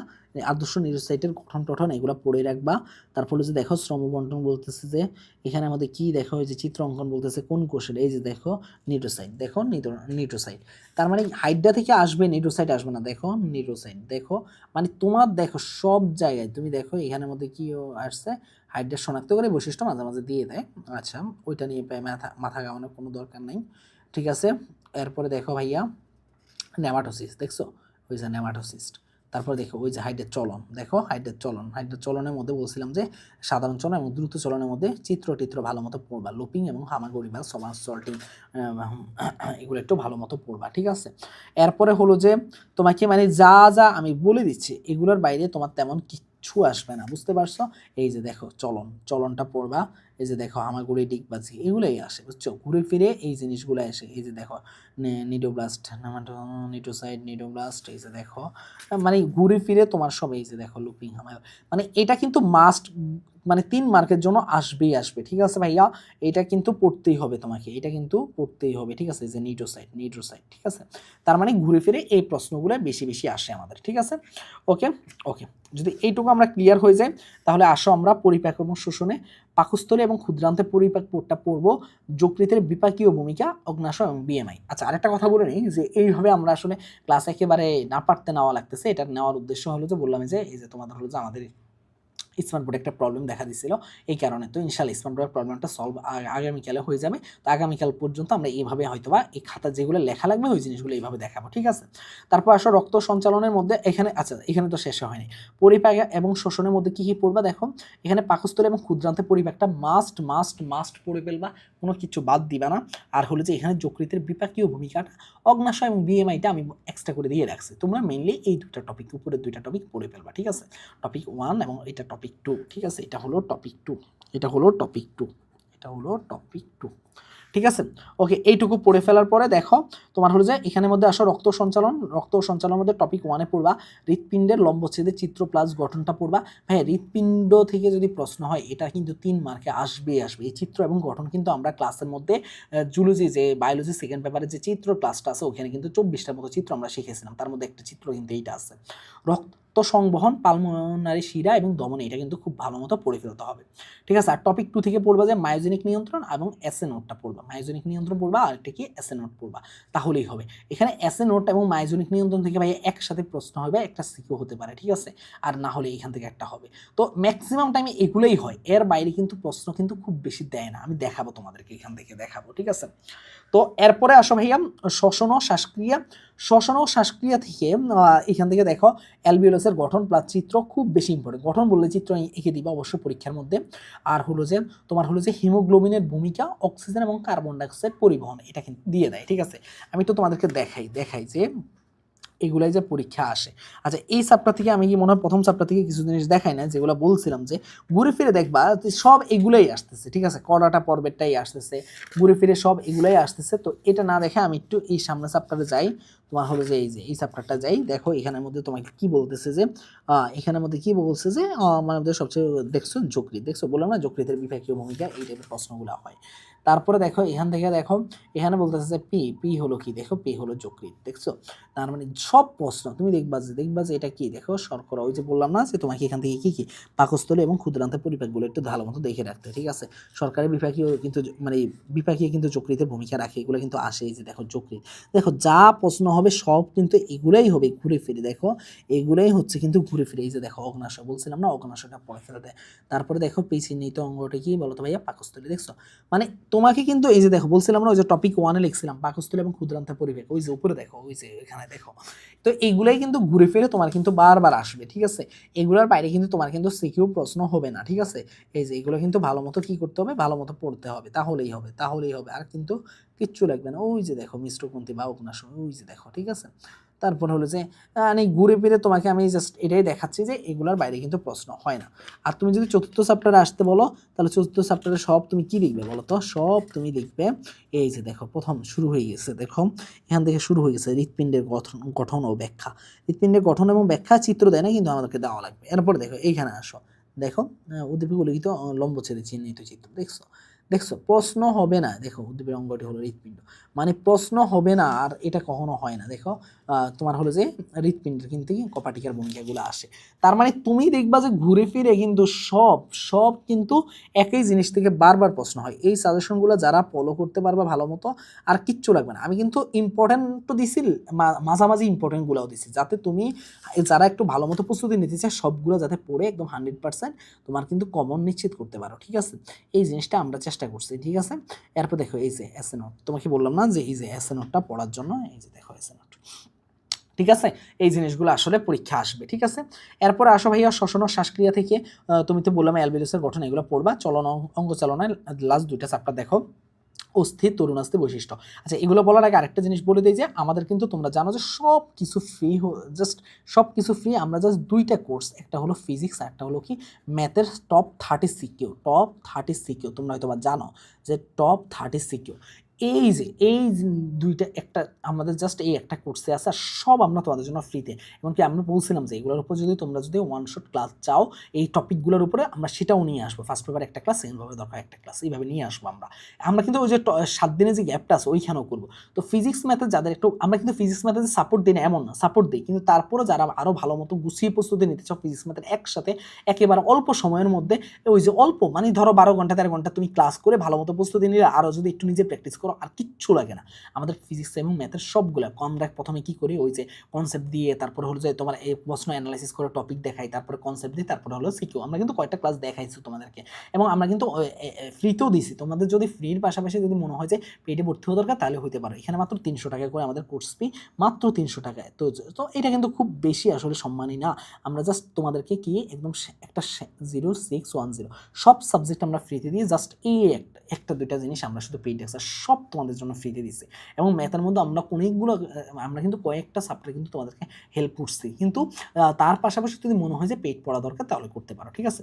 আদর্শ নিউরোসাইটের গঠন টঠন এগুলো পড়ে রাখবা। তারপরে যে দেখো শ্রম বন্টন বলতেছে যে, এখানে আমাদের কি দেখো যে চিত্র অঙ্কন বলতেছে কোন কোষের, এই যে দেখো নিউরোসাইট দেখো নিউরোসাইট তার মানে হাইড্রা থেকে আসবে নিউরোসাইট আসবে না, দেখো নিউরোসাইট দেখো। মানে তোমার দেখো সব জায়গায়, তুমি দেখো এখানের মধ্যে কি আসছে হাইড্রা শনাক্ত করে বৈশিষ্ট্য মাঝে মাঝে দিয়ে দেয়। আচ্ছা ওইটা নিয়ে মাথা মাথা ঘামানোর কোনো দরকার নেই, ঠিক আছে? এরপরে দেখো ভাইয়া, নেমাটোসিস, দেখছ? ওই যে নেমাটোসিস্ট তারপর দেখো, ওই যে হাইডের চলন। দেখো হাইড্রেট চলন। হাইড্রেট চলনের মধ্যে বলছিলাম যে, সাধারণ চলন এবং দ্রুত চলনের মধ্যে চিত্র টিত্র ভালো মতো পড়বা। লুপিং এবং হামাগুড়ি বা সমাজ সল্টিং এগুলো একটু ভালো মতো পড়বা, ঠিক আছে? এরপরে হলো যে, তোমাকে মানে যা যা আমি বলে দিচ্ছি, এগুলোর বাইরে তোমার তেমন কিচ্ছু আসবে না, বুঝতে পারছ? এই যে দেখো, চলন। চলনটা পড়বা এই যে দেখো হামাগুড়ি ডিগবাজি এগুলোই আসে, বুঝছ? ঘুরে ফিরে এই জিনিসগুলো আসে এই যে দেখো নিডোব্লাস্ট নিটোসাইড নিডোব্লাস্ট এই যে দেখো মানে ঘুরে ফিরে তোমার সব এই যে দেখো লুপিং হামার মানে এটা কিন্তু মাস্ট মানে তিন মার্কের জন্য আসবেই আসবে, ঠিক আছে ভাইয়া? এটা কিন্তু পড়তেই হবে তোমাকে, এটা কিন্তু পড়তেই হবে, ঠিক আছে? যে নিটোসাইড নিটোসাইড, ঠিক আছে? তার মানে ঘুরে ফিরে এই প্রশ্নগুলো বেশি বেশি আসে আমাদের, ঠিক আছে? ওকে ওকে যদি এইটুকু আমরা ক্লিয়ার হয়ে যাই, তাহলে আসো আমরা পরিপাক এবং শোষণে পাকস্থলী এবং ক্ষুদ্রান্তে পরিপাক পোর্টটা পড়ব। যকৃতের বিপাকীয় ভূমিকা, অগ্নাশয় এবং বিএমআই আচ্ছা আরেকটা কথা বলে নিই যে এইভাবে আমরা আসলে ক্লাস একেবারে না পারতে নেওয়া লাগতেছে। এটা নেওয়ার উদ্দেশ্য হলো যে বললাম যে, এই যে তোমাদের হলো যে আমাদের স্মার্ট বোর্ডে একটা প্রবলেম দেখা দিছিল। এই কারণে তো ইনশাল্লাহ স্মার্ট বোর্ডের প্রবলেমটা সলভ আগামীকালে হয়ে যাবে। তো আগামীকাল পর্যন্ত আমরা এইভাবে হয়তোবা এই খাতা যেগুলো লেখা লাগবে, ওই জিনিসগুলো এইভাবে দেখাবো, ঠিক আছে? তারপর আসো রক্ত সঞ্চালনের মধ্যে এখানে আচ্ছা এখানে তো শেষ হয়নি। পরিপাক এবং শোষণের মধ্যে কী কী পড়বা দেখো? এখানে পাকস্থলী এবং ক্ষুদ্রান্তে পরিপাকটা মাস্ট মাস্ট মাস্ট পড়ে ফেলবা, কোনো কিছু বাদ দিবা না। আর হলো যে এখানে যকৃতের বিপাকীয় ভূমিকাটা অগ্নাশয় এবং বিএমআইটা আমি এক্সট্রা করে দিয়ে রাখছি। তোমরা মেইনলি এই দুইটা টপিক উপরে দুইটা টপিক পড়ে ফেলবা, ঠিক আছে? টপিক ওয়ান এবং এটা টপিক টু ঠিক আছে? এটা হলো টপিক টু এটা হলো টপিক টু এটা হলো টপিক টু ঠিক আছে? ওকে এইটুকু পড়ে ফেলার পরে দেখো, তোমার হলো যে এখানের মধ্যে আসো রক্ত সঞ্চালন, রক্ত সঞ্চালনের মধ্যে টপিক ওয়ানে পড়বা, হৃৎপিণ্ডের লম্বচ্ছেদের চিত্র প্লাস গঠনটা পড়বা। হ্যাঁ হৃৎপিণ্ড থেকে যদি প্রশ্ন হয়, এটা কিন্তু তিন মার্কে আসবেই আসবে। এই চিত্র এবং গঠন কিন্তু আমরা ক্লাসের মধ্যে জুলজি যে বায়োলজি সেকেন্ড পেপারে যে চিত্র ক্লাসটা আছে, ওখানে কিন্তু চব্বিশটার মতো চিত্র আমরা শিখেছিলাম। তার মধ্যে একটা চিত্র কিন্তু এইটা আছে। রক্ত সংবহন পালমোনারি শিরা এবং দমনে এটা কিন্তু খুব ভালো মতো পড়ে ফেলতে হবে। ঠিক আছে? আর টপিক টু থেকে পড়বা যে মায়োজেনিক নিয়ন্ত্রণ এবং এসএ নোটটা পড়বা। মায়োজেনিক নিয়ন্ত্রণ পড়বা আর একটা কি এসএ নোট পড়বা। তাহলেই হবে। এখানে এসএ নোট এবং মায়োজেনিক নিয়ন্ত্রণ থেকে ভাই একসাথে প্রশ্ন হবে, একটা সিকিউ হতে পারে, ঠিক আছে? আর না হলে এখান থেকে একটা হবে। তো ম্যাক্সিমাম টাইমে এগুলোই হয়। এর বাইরে কিন্তু প্রশ্ন কিন্তু খুব বেশি দেয় না। আমি দেখাবো তোমাদেরকে এখান থেকে, দেখাবো, ঠিক আছে? তো এরপরে আসো ভাইয়া, শ্বসন ও শ্বাসক্রিয়া। শ্বসন ও শ্বাসক্রিয়া থেকে এখান থেকে দেখো অ্যালবিওলাসের গঠন প্লাস চিত্র খুব বেশি ইম্পর্টেন্ট গঠন বললে চিত্র এঁকে দিবা অবশ্যই পরীক্ষার মধ্যে। আর হলো যে, তোমার হলো যে হিমোগ্লোবিনের ভূমিকা, অক্সিজেন এবং কার্বন ডাইঅক্সাইড পরিবহন, এটা কিন্তু দিয়ে দেয়, ঠিক আছে? আমি তো তোমাদেরকে দেখাই দেখাই যে এগুলাই যে পরীক্ষা আসে। আচ্ছা এই চ্যাপ্টার থেকে আমি কি মনে হয় প্রথম চ্যাপ্টার থেকে কিছু জিনিস দেখাই না যেগুলো বলছিলাম যে, ঘুরে ফিরে দেখবা সব এগুলাই আসতেছে, ঠিক আছে? কড়াটা পর্বেরটাই আসতেছে, ঘুরে ফিরে সব এগুলাই আসতেছে। তো এটা না দেখে আমি একটু এই সামনে চ্যাপ্টারে যাই, তোমার হলো যে এই যে, এই চ্যাপ্টারটা যাই, দেখো এখানের মধ্যে তোমাকে কি বলতেছে যে এখানের মধ্যে কি বলছে যে মানে সবচেয়ে দেখছ যকৃত দেখছ বললাম না যকৃতের বিভাগীয় ভূমিকা এই টাইপের প্রশ্নগুলো হয়। তারপরে দেখো, এখান থেকে দেখো, এখানে বলতেছে যে পি পি হলো কি? দেখো, পি হলো যকৃত দেখছ? তার মানে সব প্রশ্ন, তুমি দেখবা যে দেখবা যে এটা কি? দেখো, শর্করা, ওই যে বললাম না যে তোমাকে এখান থেকে কি কি? পাকস্থলী এবং ক্ষুদ্রান্তের পরিপাকগুলো একটু ভালো মতো দেখে রাখতে, ঠিক আছে? সরকারি বিভাগীয় কিন্তু মানে বিভাগীয় কিন্তু যকৃতের ভূমিকা রাখে, এগুলো কিন্তু আসে যে দেখো যকৃত দেখো, যা প্রশ্ন হবে সব কিন্তু এগুলাই হবে ঘুরে ফিরে, দেখো? এগুলাই হচ্ছে কিন্তু ঘুরে ফিরে, এই যে দেখো, অগ্নাশয়, বলছিলাম না, অগ্নাশয়টা পড়ে ফেলে দেয়। তারপরে দেখো পেছিনিত অঙ্গটা কি বলতো ভাইয়া? পাকস্থলী, দেখছ? মানে তোমাকে কিন্তু এই যে দেখো, বলছিলাম না, ওই যে টপিক ওয়ানে লিখছিলাম, পাকস্থলী এবং ক্ষুদ্রান্তের পরিবেশ। ওই যে উপরে দেখো, ওই যে এখানে দেখো। তো এইগুলাই কিন্তু ঘুরে ফিরে তোমার কিন্তু বারবার আসবে, ঠিক আছে? এগুলোর বাইরে কিন্তু তোমার কিন্তু সিকিউ প্রশ্ন হবে না, ঠিক আছে? এই যে এগুলো কিন্তু ভালো মতো কি করতে হবে? ভালো মতো পড়তে হবে, তাহলেই হবে তাহলেই হবে। আর কিন্তু কিচ্ছু লাগবে না। ওই যে দেখো মিশ্রপন্থী বা উপন্যাস, ওই যে দেখো, ঠিক আছে? তারপর হলো যে মানে ঘুরে ফিরে তোমাকে আমি জাস্ট এটাই দেখাচ্ছি যে এগুলোর বাইরে কিন্তু প্রশ্ন হয় না। আর তুমি যদি চতুর্থ চ্যাপ্টারে আসতে বলো তাহলে চতুর্থ চ্যাপ্টারে সব তুমি কি লিখবে বলো তো? সব তুমি লিখবে এই যে দেখো প্রথম শুরু হয়ে গেছে দেখো। এখান থেকে শুরু হয়ে গেছে হৃৎপিণ্ডের গঠন গঠন ও ব্যাখ্যা। হৃৎপিণ্ডের গঠন এবং ব্যাখ্যা চিত্র দেয় না কিন্তু আমাদেরকে দেওয়া লাগবে। এরপর দেখো এইখানে আসো। দেখো আহ, উদ্দীপক লিখিত আহ, লম্বচ্ছেদে চিহ্নিত চিত্র দেখছ? দেখছ প্রশ্ন হবে না। দেখো উদ্দীপের অঙ্গটি হলো হৃৎপিণ্ড। মানে প্রশ্ন হবে না আর এটা কখনো হয় না। দেখো তোমার হলো যে হৃৎপিণ্ডের কিন্তু কপাটিকার ভূমিকাগুলো আসে। তার মানে তুমি দেখবা যে ঘুরে ফিরে কিন্তু সব সব কিন্তু একই জিনিস থেকে বারবার প্রশ্ন হয়। এই সাজেশনগুলো যারা ফলো করতে পারবে ভালো মতো, আর কিচ্ছু লাগবে না। আমি কিন্তু ইম্পর্টেন্ট তো দিছি মাঝামাঝি ইম্পর্টেন্টগুলোও দিছি। যাতে তুমি, যারা একটু ভালো মতো প্রস্তুতি নিতে চায়, সবগুলো যাতে পড়ে একদম হান্ড্রেড পার্সেন্ট তোমার কিন্তু কমন নিশ্চিত করতে পারো, ঠিক আছে? এই জিনিসটা আমরা চেষ্টা করছি, ঠিক আছে? এরপর দেখো এই যে এসে তোমাকে বললাম না যে এই যে এসে পড়ার জন্য, এই যে দেখো এসে নোট ঠিক আছে? এই জিনিসগুলো আসলে পরীক্ষা আসবে, ঠিক আছে? এরপর আসো ভাইয়া শ্বসন শ্বাসক্রিয়া থেকে তুমি তো বললাম অ্যালবিলসের গঠন এগুলো পড়বা, চলন অং- অঙ্গ চালনায় লাস্ট দুইটা চ্যাপ্টার দেখো। অস্থির তরুণাস্থি বৈশিষ্ট্য। আচ্ছা এগুলো বলার আগে আরেকটা জিনিস বলে দিই যে, আমাদের কিন্তু তোমরা জানো যে সব কিছু ফ্রি জাস্ট সব কিছু ফ্রি আমরা জাস্ট দুইটা কোর্স একটা হলো ফিজিক্স একটা হলো কি ম্যাথের top thirty CQ top thirty CQ তোমরা হয়তো বা জানো যে টপ থার্টি সিকিউ এই যে এই যে দুইটা একটা আমাদের জাস্ট এই একটা কোর্সে আছে আর সব আমরা তোমাদের জন্য ফ্রিতে এমনকি আমরা বলছিলাম যে, এগুলোর উপর যদি তোমরা যদি ওয়ান শট ক্লাস চাও, এই টপিকগুলোর উপরে আমরা সেটাও নিয়ে আসব। ফার্স্ট পেপার একটা ক্লাস সেকেন্ড পেপার দরকার একটা ক্লাস এইভাবে নিয়ে আসব আমরা। আমরা কিন্তু ওই যে সাত দিনের যে গ্যাপটা আছে, ওইখানেও করব। তো ফিজিক্স ম্যাথে যাদের একটু, আমরা কিন্তু ফিজিক্স ম্যাথে সাপোর্ট দিই না, এমন না সাপোর্ট দিই। কিন্তু তারপরে যারা আরও ভালো মতো গুছিয়ে প্রস্তুতি নিতে চাও ফিজিক্স ম্যাথের একসাথে, একেবারে অল্প সময়ের মধ্যে, ওই যে অল্প মানে ধরো বারো ঘণ্টা, তেরো ঘণ্টা তুমি ক্লাস করে ভালো মতো প্রস্তুতি নিলে আরও যদি একটু নিজে প্র্যাকটিস করো আর কিচ্ছু লাগে না। আমাদের ফিজিক্স এবং ম্যাথের সবগুলো। কম রাখ প্রথমে কি করি? ওই যে কনসেপ্ট দিয়ে তারপরে হলো যে তোমার এই প্রশ্ন অ্যানালাইসিস করে টপিক দেখাই, তারপরে কনসেপ্ট দিই তারপরে হলো সিকিউ আমরা কিন্তু কয়েকটা ক্লাস দেখাইছি তোমাদেরকে। এবং আমরা কিন্তু ফ্রিতেও দিছি। তোমাদের যদি ফ্রির পাশাপাশি যদি মনে হয় যে পেটে ভর্তি হওয়া দরকার, তাহলে হতে পারো। এখানে মাত্র তিনশো টাকা করে আমাদের কোর্স ফি মাত্র তিনশো টাকায়। তো তো এটা কিন্তু খুব বেশি আসলে সম্মানই না। আমরা জাস্ট তোমাদেরকে কি একদম একটা জিরো সিক্স ওয়ান জিরো সব সাবজেক্ট আমরা ফ্রিতে দিই। জাস্ট এই একটা একটা, দুইটা জিনিস আমরা শুধু পেইড এক্সার সব তোমাদের জন্য ফ্রিতে দিচ্ছি এবং ম্যাথের মধ্যে আমরা অনেকগুলো আমরা কিন্তু কয়েকটা সাবজেক্ট কিন্তু তোমাদেরকে হেল্প করছি। কিন্তু তার পাশাপাশি যদি মনে হয় যে পেট পড়া দরকার তাহলে করতে পারো ঠিক আছে?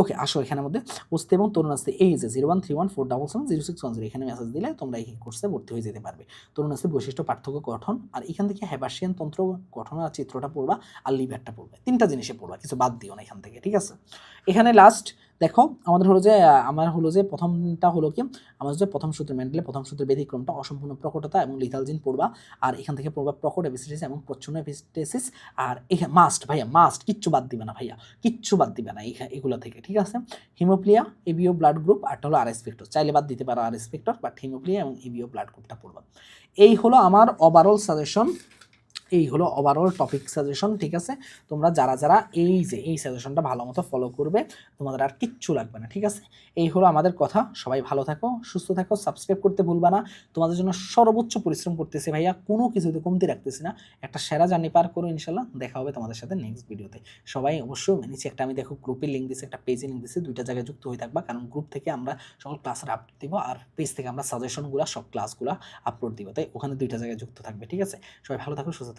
ওকে আসো এখানের মধ্যে। উস্তে এবং তরুণ আসতে এই যে zero one three one four double seven zero six one zero এখানে মেসেজ দিলে তোমরা এই কোর্সে ভর্তি হয়ে যেতে পারবে। তরুণ আসতে বৈশিষ্ট্য পার্থক্য গঠন আর এখান থেকে হ্যাবাসিয়ান তন্ত্র গঠন আর চিত্রটা পড়বা আর লিভারটা পড়বে। তিনটা জিনিসে পড়বা কিছু বাদ দিও না এখান থেকে ঠিক আছে? এখানে লাস্ট দেখো, আমাদের হলো যে, আমার হলো যে প্রথমটা হলো কি, আমাদের যে প্রথম সূত্র মেন্টালে, প্রথম সূত্রের ব্যতিক্রমটা, অসম্পূর্ণ প্রকটতা এবং লিথালজিন পড়বা, আর এখান থেকে পড়বা প্রকট এপিসিডিস এবং প্রচ্ছন্ন এপিসিটেসিস আর এখানে মাস্ট ভাইয়া মাস্ট কিচ্ছু বাদ দিবে না ভাইয়া, কিচ্ছু বাদ দিবে না এগুলো থেকে, ঠিক আছে? হিমোপ্লিয়া এবিও ব্লাড গ্রুপ আর হলো আর এসপেক্টর চাইলে বাদ দিতে পারো আর এসপেক্টর বাট হিমোপ্লিয়া এবং এবিও ব্লাড গ্রুপটা পড়বা। এই হলো আমার ওভারঅল সাজেশন এই হলো ওভারঅল টপিক সাজেশন ঠিক আছে? তোমরা যারা যারা এই যে, এই সাজেশনটা ভালো মতো ফলো করবে, তোমাদের আর কিচ্ছু লাগবে না, ঠিক আছে? এই হলো আমাদের কথা, সবাই ভালো থাকো, সুস্থ থাকো সাবস্ক্রাইব করতে ভুলবা না। তোমাদের জন্য সর্বোচ্চ পরিশ্রম করতেছি ভাইয়া, কোনো কিছুতে কমতি রাখতেছি না। একটা সেরা জার্নি পার করো, ইনশাল্লাহ। দেখা হবে তোমাদের সাথে নেক্সট ভিডিওতে সবাই অবশ্যই নিচে একটা আমি দেখো গ্রুপের লিঙ্ক দিচ্ছি একটা পেজে লিঙ্ক দিচ্ছি দুইটা জায়গায় যুক্ত হয়ে থাকবা, কারণ গ্রুপ থেকে আমরা সকল ক্লাসের আপডেট দিব, আর পেজ থেকে আমরা সাজেশনগুলো সব ক্লাসগুলো আপলোড দিব। তাই ওখানে দুইটা জায়গায় যুক্ত থাকবে, ঠিক আছে? সবাই ভালো থাকো, সুস্থ